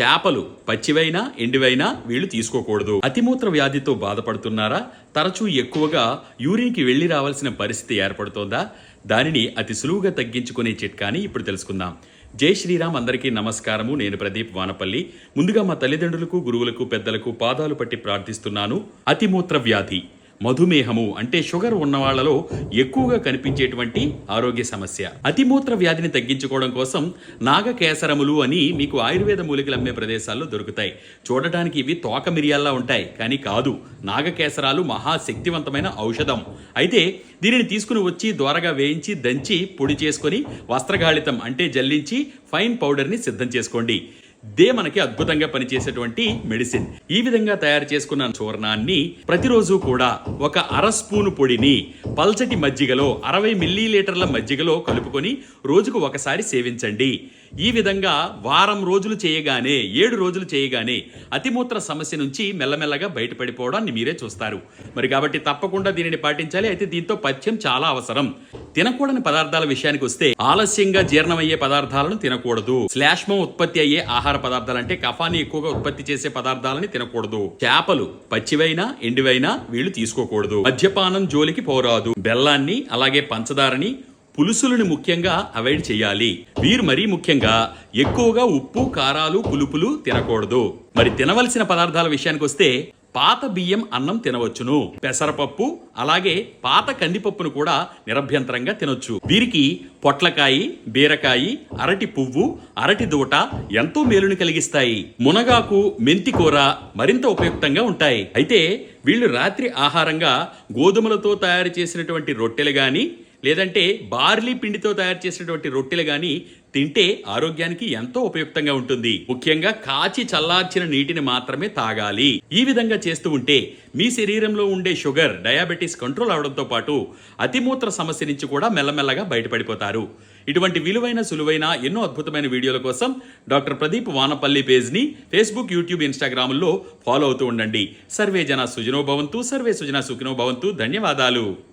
చేపలు పచ్చివైనా ఎండివైనా వీళ్ళు తీసుకోకూడదు. అతిమూత్ర వ్యాధితో బాధపడుతున్నారా? తరచూ ఎక్కువగా యూరిన్కి వెళ్ళి రావాల్సిన పరిస్థితి ఏర్పడుతోందా? దానిని అతి సులువుగా తగ్గించుకునే చిట్కాని ఇప్పుడు తెలుసుకుందాం. జై శ్రీరామ్ అందరికీ నమస్కారము. నేను ప్రదీప్ వానపల్లి. ముందుగా మా తల్లిదండ్రులకు గురువులకు పెద్దలకు పాదాలు పట్టి ప్రార్థిస్తున్నాను. అతిమూత్ర వ్యాధి. మధుమేహము అంటే షుగర్ ఉన్న వాళ్ళలో ఎక్కువగా కనిపించేటువంటి ఆరోగ్య సమస్య. అతిమూత్ర వ్యాధిని తగ్గించుకోవడం కోసం నాగకేసరములు అని మీకు ఆయుర్వేద మూలికలు అమ్మే ప్రదేశాల్లో దొరుకుతాయి. చూడటానికి ఇవి తోక మిరియాల్లా ఉంటాయి కానీ కాదు. నాగకేసరాలు మహాశక్తివంతమైన ఔషధం. అయితే దీనిని తీసుకుని వచ్చి దోరగా వేయించి దంచి పొడి చేసుకొని వస్త్రగాళితం అంటే జల్లించి ఫైన్ పౌడర్ని సిద్ధం చేసుకోండి. దే మనకి అద్భుతంగా పనిచేసేటువంటి మెడిసిన్. ఈ విధంగా తయారు చేసుకున్న చూర్ణాన్ని ప్రతిరోజు కూడా ఒక అర స్పూను పొడిని పల్చటి మజ్జిగలో అరవై మిల్లీ లీటర్ల మజ్జిగలో కలుపుకొని రోజుకు ఒకసారి సేవించండి. ఈ విధంగా వారం రోజులు చేయగానే ఏడు రోజులు చేయగానే అతిమూత్ర సమస్య నుంచి మెల్లమెల్లగా బయటపడిపోవడాన్ని మీరే చూస్తారు. మరి కాబట్టి తప్పకుండా దీనిని పాటించాలి. అయితే దీంతో పథ్యం చాలా అవసరం. తినకూడని పదార్థాల విషయానికి వస్తే ఆలస్యంగా జీర్ణమయ్యే పదార్థాలను తినకూడదు. శ్లాష్మం ఉత్పత్తి అయ్యే ఆహార పదార్థాలు అంటే కఫాన్ని ఎక్కువగా ఉత్పత్తి చేసే పదార్థాలని తినకూడదు. చేపలు పచ్చివైనా ఎండివైనా వీళ్ళు తీసుకోకూడదు. మద్యపానం జోలికి పోరాదు. బెల్లాన్ని అలాగే పంచదారని పులుసులను ముఖ్యంగా అవాయిడ్ చేయాలి. వీరు మరీ ముఖ్యంగా ఎక్కువగా ఉప్పు కారాలు పులుపులు తినకూడదు. మరి తినవలసిన పదార్థాల విషయానికి వస్తే పాత బియ్యం అన్నం తినవచ్చును. పెసరపప్పు అలాగే పాత కందిపప్పును కూడా నిరభ్యంతరంగా తినొచ్చు. వీరికి పొట్లకాయి బీరకాయి అరటి పువ్వు అరటి దూట ఎంతో మేలుని కలిగిస్తాయి. మునగాకు మెంతి కూర మరింత ఉపయుక్తంగా ఉంటాయి. అయితే వీళ్ళు రాత్రి ఆహారంగా గోధుమలతో తయారు చేసినటువంటి రొట్టెలు గాని లేదంటే బార్లీ పిండితో తయారు చేసినటువంటి రొట్టెలు కానీ తింటే ఆరోగ్యానికి ఎంతో ఉపయుక్తంగా ఉంటుంది. ముఖ్యంగా కాచి చల్లార్చిన నీటిని మాత్రమే తాగాలి. ఈ విధంగా చేస్తూ ఉంటే మీ శరీరంలో ఉండే షుగర్ డయాబెటీస్ కంట్రోల్ అవడంతో పాటు అతిమూత్ర సమస్య నుంచి కూడా మెల్లమెల్లగా బయటపడిపోతారు. ఇటువంటి విలువైన సులువైన ఎన్నో అద్భుతమైన వీడియోల కోసం డాక్టర్ ప్రదీప్ వానపల్లి పేజ్ని ఫేస్బుక్ యూట్యూబ్ ఇన్స్టాగ్రామ్లో ఫాలో అవుతూ ఉండండి. సర్వే జన సుజనో భవంతు సర్వే సుజన సుఖినో భవంతు. ధన్యవాదాలు.